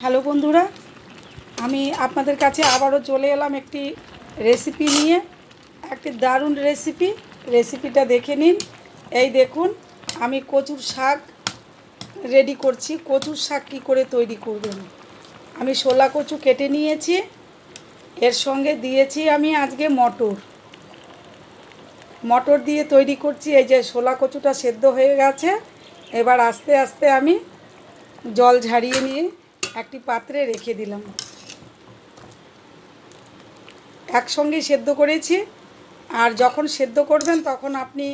Hello বন্ধুরা, আমি আপনাদের কাছে আবারও চলে এলাম একটি রেসিপি নিয়ে, একটি দারুণ রেসিপি রেসিপিটা দেখে নিন। এই দেখুন, আমি কচুর শাক রেডি করছি। কচুর শাক কী করে তৈরি করবেন? আমি শোলা কচু কেটে নিয়েছি। এর সঙ্গে দিয়েছি আমি আজকে মটর। মটর দিয়ে তৈরি করছি, এই যে শোলা কচুটা সেদ্ধ হয়ে গেছে। এবার আস্তে আস্তে আমি জল ঝারিয়ে নিয়ে একটি পাত্রে রেখে দিলাম। একসঙ্গেই সেদ্ধ করেছি। আর যখন সেদ্ধ করবেন, তখন আপনি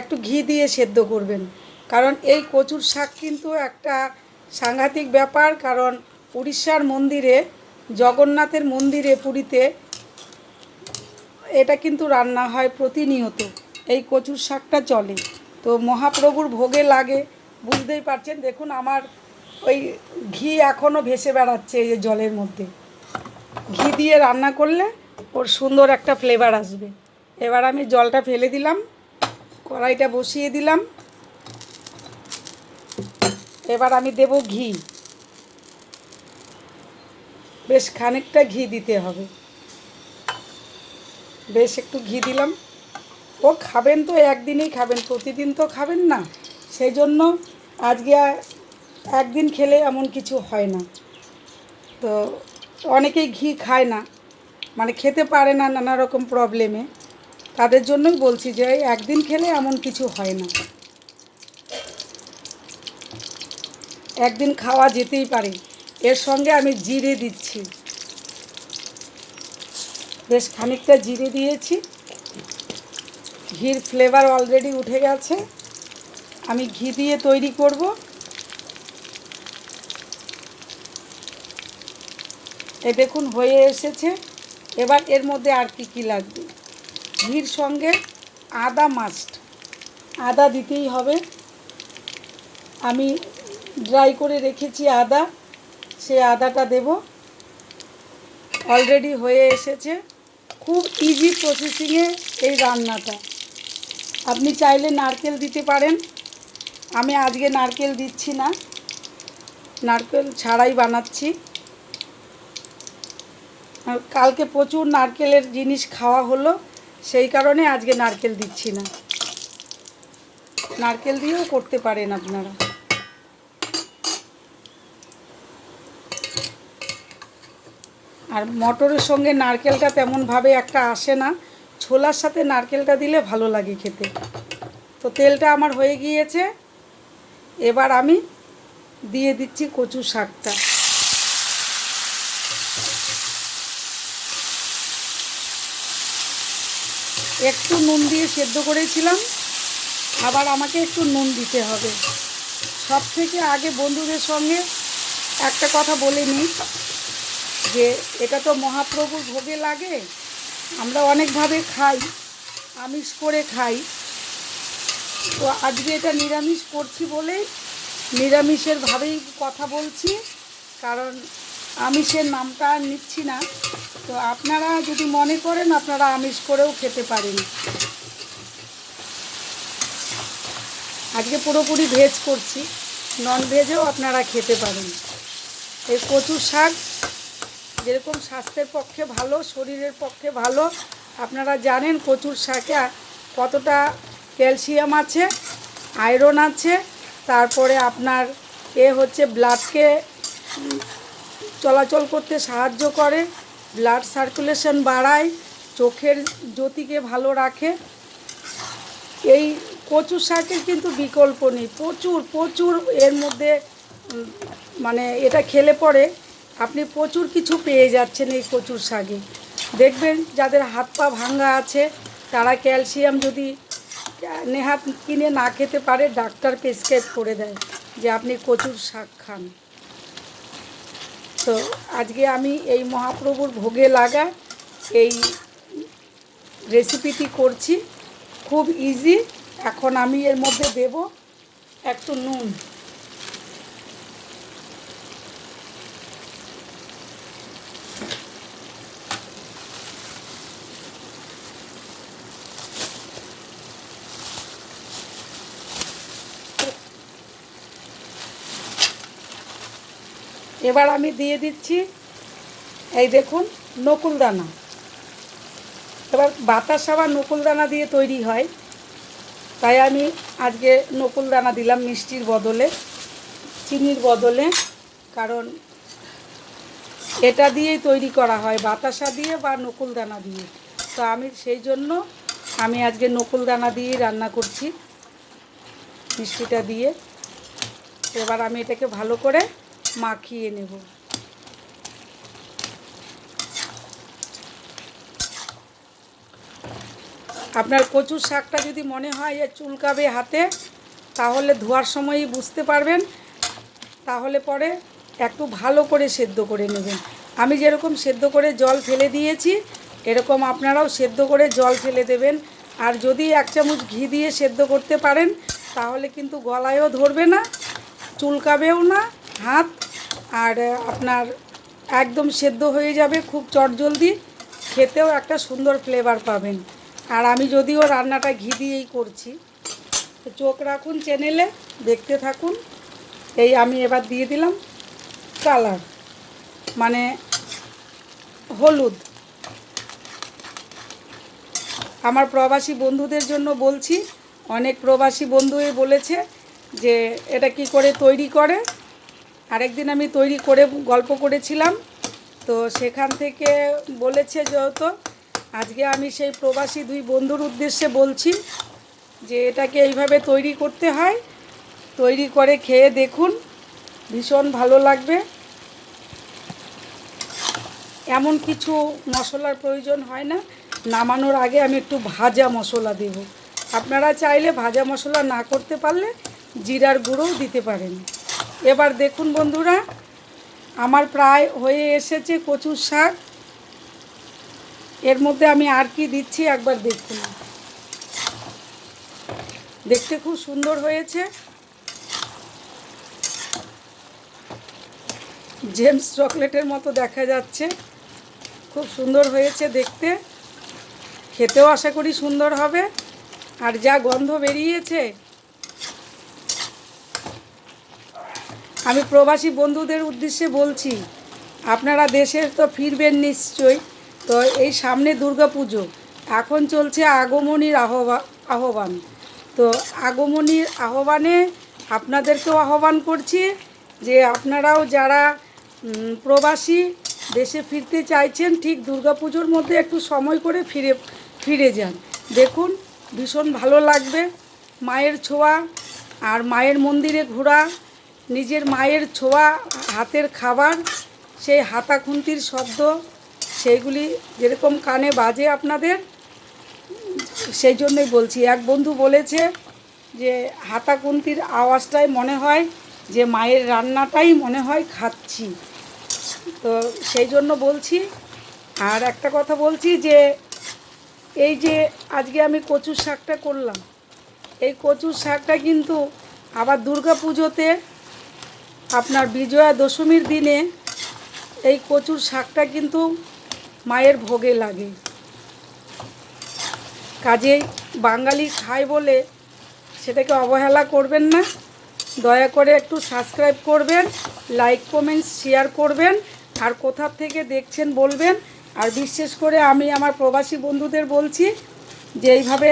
একটু ঘি দিয়ে সেদ্ধ করবেন। কারণ এই কচুর শাক কিন্তু একটা সাংঘাতিক ব্যাপার। কারণ উড়িষ্যার মন্দিরে, জগন্নাথের মন্দিরে পুরীতে এটা কিন্তু রান্না হয় প্রতিনিয়ত। এই কচুর শাকটা চলে। তো মহাপ্রভুর ভোগে লাগে। বুঝতেই পারছেন? দেখুন, আমার ওই ঘি এখনও ভেসে বেড়াচ্ছে এই যে জলের মধ্যে। ঘি দিয়ে রান্না করলে ওর সুন্দর একটা ফ্লেভার আসবে। এবার আমি জলটা ফেলে দিলাম, কড়াইটা বসিয়ে দিলাম। এবার আমি দেব ঘি। বেশ খানিকটা ঘি দিতে হবে। বেশ একটু ঘি দিলাম। ও খাবেন তো, একদিনেই খাবেন, প্রতিদিন তো খাবেন না। সেই জন্য আজকে একদিন খেলে এমন কিছু হয় না। তো অনেকেই ঘি খায় না। মানে খেতে পারে না নানা রকম প্রবলেমে তাদের জন্যই বলছি যে একদিন খেলে এমন কিছু হয় না। একদিন খাওয়া যেতেই পারে। এর সঙ্গে আমি জিরে দিচ্ছি। বেশ খানিকটা জিরে দিয়েছি। ঘির ফ্লেভার অলরেডি উঠে গেছে। আমি ঘি দিয়ে তৈরি করব। এ দেখুন, হয়ে এসেছে। এবার এর মধ্যে আর কি কি লাগবে? ঘির সঙ্গে আদা মাস্ট আদা দিতেই হবে। আমি ড্রাই করে রেখেছি আদা। সে আদাটা দেব। অলরেডি হয়ে এসেছে। খুব ইজি প্রসেসিংয়ে এই রান্নাটা। আপনি চাইলে নারকেল দিতে পারেন। আমি আজকে নারকেল দিচ্ছি না। নারকেল ছাড়াই বানাচ্ছি। কালকে প্রচুর নারকেলের জিনিস খাওয়া হলো, সেই কারণে আজকে নারকেল দিচ্ছি না। নারকেল দিয়েও করতে পারেন আপনারা। আর মটরের সঙ্গে নারকেলটা তেমনভাবে একটা আসে না, ছোলার সাথে নারকেলটা দিলে ভালো লাগে খেতে। তো তেলটা আমার হয়ে গিয়েছে, এবার আমি দিয়ে দিচ্ছি কচু শাকটা। একটু নুন দিয়ে সেদ্ধ করেছিলাম। আবার আমাকে একটু নুন দিতে হবে। সব থেকে আগে বন্ধুদের সঙ্গে একটা কথা বলে নিই, যে এটা তো মহাপ্রভুর ভোগে লাগে। আমরা অনেকভাবে খাই, আমিষ করে খাই। তো আজকে এটা নিরামিষ করছি বলেই নিরামিষের ভাবেই কথা বলছি, কারণ আমিষের নামটা আর নিচ্ছি না। তো আপনারা যদি মনে করেন আপনারা আমিষ করেও খেতে পারেন। আজকে পুরোপুরি ভেজ করছি নন ভেজেও আপনারা খেতে পারেন। এই কচু শাক যেরকম স্বাস্থ্যের পক্ষে ভালো, শরীরের পক্ষে ভালো, আপনারা জানেন কচুর শাকে কতটা ক্যালসিয়াম আছে, আয়রন আছে, তারপরে আপনার এ হচ্ছে ব্লাডকে চলাচল করতে সাহায্য করে ব্লাড সার্কুলেশন বাড়ায়, চোখের জ্যোতিকে ভালো রাখে। এই কচু শাকের কিন্তু বিকল্প নেই, প্রচুর প্রচুর এর মধ্যে মানে এটা খেলে পরে আপনি প্রচুর কিছু পেয়ে যাচ্ছেন এই কচুর শাকে। দেখবেন যাদের হাত পা ভাঙ্গা আছে, তারা ক্যালসিয়াম যদি নেহাত কিনে না খেতে পারে, ডাক্তার প্রেসক্রাইব করে দেয় যে আপনি কচুর শাক খান। তো আজকে আমি এই মহাপ্রভুর ভোগে লাগা এই রেসিপিটি করছি। খুব ইজি এখন আমি এর মধ্যে দেব একটু নুন। এবার আমি দিয়ে দিচ্ছি, এই দেখুন, নকুল দানা। এবার বাতাসা বা নকুল দানা দিয়ে তৈরি হয়। তাই আমি আজকে নকুল দানা দিলাম মিষ্টির বদলে, চিনির বদলে, কারণ এটা দিয়েই তৈরি করা হয়, বাতাসা দিয়ে বা নকুল দানা দিয়ে। তো আমি সেই জন্য আমি আজকে নকুল দানা দিয়েই রান্না করছি, মিষ্টিটা দিয়ে। এবার আমি এটাকে ভালো করে মাখিয়ে নেব। আপনার কচুর শাকটা যদি মনে হয় যে চুলকাবে হাতে, তাহলে ধোয়ার সময়ই বুঝতে পারবেন। তাহলে পরে একটু ভালো করে সেদ্ধ করে নেবেন। আমি যেরকম সেদ্ধ করে জল ফেলে দিয়েছি, এরকম আপনারাও সেদ্ধ করে জল ফেলে দেবেন। আর যদি এক চামচ ঘি দিয়ে সেদ্ধ করতে পারেন, তাহলে কিন্তু গলায়ও ধরবে না, চুলকাবেও না, হাত আর আপনার একদম সেদ্ধ হয়ে যাবে খুব চটজলদি। খেতেও একটা সুন্দর ফ্লেভার পাবেন। আর আমি যদিও রান্নাটা ঘি দিয়েই করছি চোখ রাখুন চ্যানেলে দেখতে থাকুন। এই আমি এবার দিয়ে দিলাম কালার মানে হলুদ। আমার প্রবাসী বন্ধুদের জন্য বলছি, অনেক প্রবাসী বন্ধুই বলেছে যে, এটা কি করে তৈরি করে? আরেকদিন আমি তৈরি করে, গল্প করেছিলাম। তো সেখান থেকে বলেছে যেহেতু, আজকে আমি সেই প্রবাসী দুই বন্ধুর উদ্দেশ্যে বলছি যে এটাকে এইভাবে তৈরি করতে হয়। তৈরি করে খেয়ে দেখুন, ভীষণ ভালো লাগবে। এমন কিছু মশলার প্রয়োজন হয় না। নামানোর আগে আমি একটু ভাজা মশলা দেব। আপনারা চাইলে ভাজা মশলা না করতে পারলে জিরার গুঁড়োও দিতে পারেন। এবার দেখুন বন্ধুরা, আমার প্রায় হয়ে এসেছে কচুর শাক। এর মধ্যে আমি আর কি দিচ্ছি একবার দেখুন। দেখতে খুব সুন্দর হয়েছে। জেমস চকলেটের মতো দেখা যাচ্ছে। খুব সুন্দর হয়েছে দেখতে। খেতেও আশা করি সুন্দর হবে। আর যা গন্ধ বেরিয়েছে আমি প্রবাসী বন্ধুদের উদ্দেশ্যে বলছি, আপনারা দেশের তো ফিরবেন নিশ্চয়ই। তো এই সামনে পুজো এখন চলছে আগমনীর আহ্বা, আহ্বান। তো আগমনীর আহ্বানে আপনাদেরকেও আহ্বান করছি যে আপনারাও যারা প্রবাসী দেশে ফিরতে চাইছেন, ঠিক দুর্গাপুজোর মধ্যে একটু সময় করে ফিরে ফিরে যান। দেখুন, ভীষণ ভালো লাগবে। মায়ের ছোঁয়া আর মায়ের মন্দিরে ঘোরা নিজের মায়ের ছোঁয়া, হাতের খাবার, সেই হাতা খুন্তির শব্দ, সেইগুলি যেরকম কানে বাজে আপনাদের, সেই জন্যই বলছি। এক বন্ধু বলেছে যে হাতা খুন্তির আওয়াজটাই মনে হয় যে, মায়ের রান্নাটাই মনে হয় খাচ্ছি। তো সেই জন্য বলছি, আর একটা কথা বলছি যে, এই যে আজকে আমি কচুর শাকটা করলাম, এই কচুর শাকটা কিন্তু আবার দুর্গা পুজোতে আপনার বিজয়া দশমীর দিনে এই কচুর শাকটা কিন্তু মায়ের ভোগে লাগে। কাজেই বাঙালি খায় বলে সেটাকে অবহেলা করবেন না। দয়া করে একটু সাবস্ক্রাইব করবেন লাইক কমেন্টস শেয়ার করবেন, আর কোথা থেকে দেখছেন বলবেন। আর বিশেষ করে আমি আমার প্রবাসী বন্ধুদের বলছি যে এইভাবে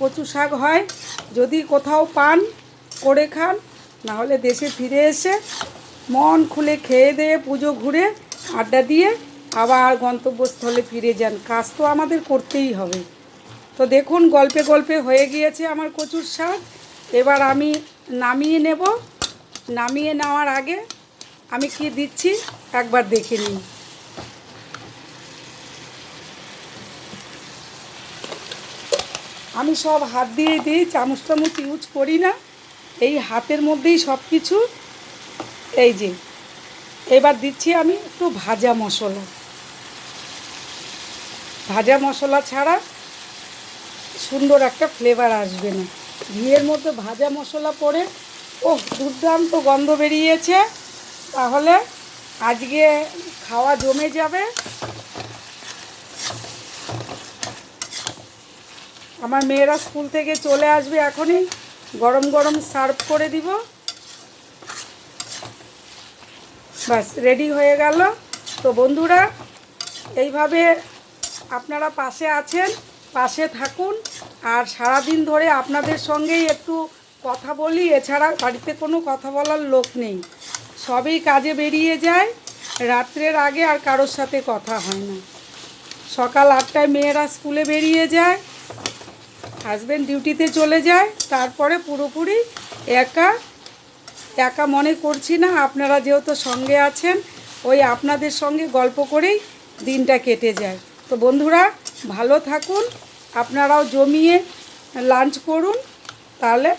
কচু শাক হয়, যদি কোথাও পান, করে খান নাহলে দেশে ফিরে এসে মন খুলে খেয়ে দিয়ে পুজো ঘুরে আড্ডা দিয়ে আবার গন্তব্যস্থলে ফিরে যান। কাজ তো আমাদের করতেই হবে। তো দেখুন, গল্পে গল্পে হয়ে গিয়েছে আমার কচুর শাক। এবার আমি নামিয়ে নেব। নামিয়ে নেওয়ার আগে আমি কি দিচ্ছি একবার দেখে নিই। আমি সব হাত দিয়ে দিই চামচ টামচ ইউজ করি না। এই হাতের মধ্যেই সব কিছু এই যে, এবার দিচ্ছি আমি একটু ভাজা মশলা। ভাজা মশলা ছাড়া সুন্দর একটা ফ্লেভার আসবে না। ঘিয়ের মধ্যে ভাজা মশলা পড়ে ও দুর্দান্ত গন্ধ বেরিয়েছে। তাহলে আজকে খাওয়া জমে যাবে। আমার মেয়েরা স্কুল থেকে চলে আসবে এখনই। গরম গরম সার্ভ করে দিব। বাস, রেডি হয়ে গেল। তো বন্ধুরা, এইভাবে আপনারা পাশে আছেন, পাশে থাকুন। আর সারাদিন ধরে আপনাদের সঙ্গেই একটু কথা বলি, এছাড়া বাড়িতে কোনো কথা বলার লোক নেই। সবই কাজে বেরিয়ে যায়, রাত্রের আগে আর কারোর সাথে কথা হয় না। সকাল আটটায় মেয়েরা স্কুলে বেরিয়ে যায় হাজব্যান্ড ডিউটিতে চলে যায়, তারপরে পুরোপুরি একা একা মনে করছি না, আপনারা যেহেতু সঙ্গে আছেন, ওই আপনাদের সঙ্গে গল্প করেই দিনটা কেটে যায়। তো বন্ধুরা, ভালো থাকুন, আপনারাও জমিয়ে লাঞ্চ করুন, তাহলে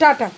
টাটা।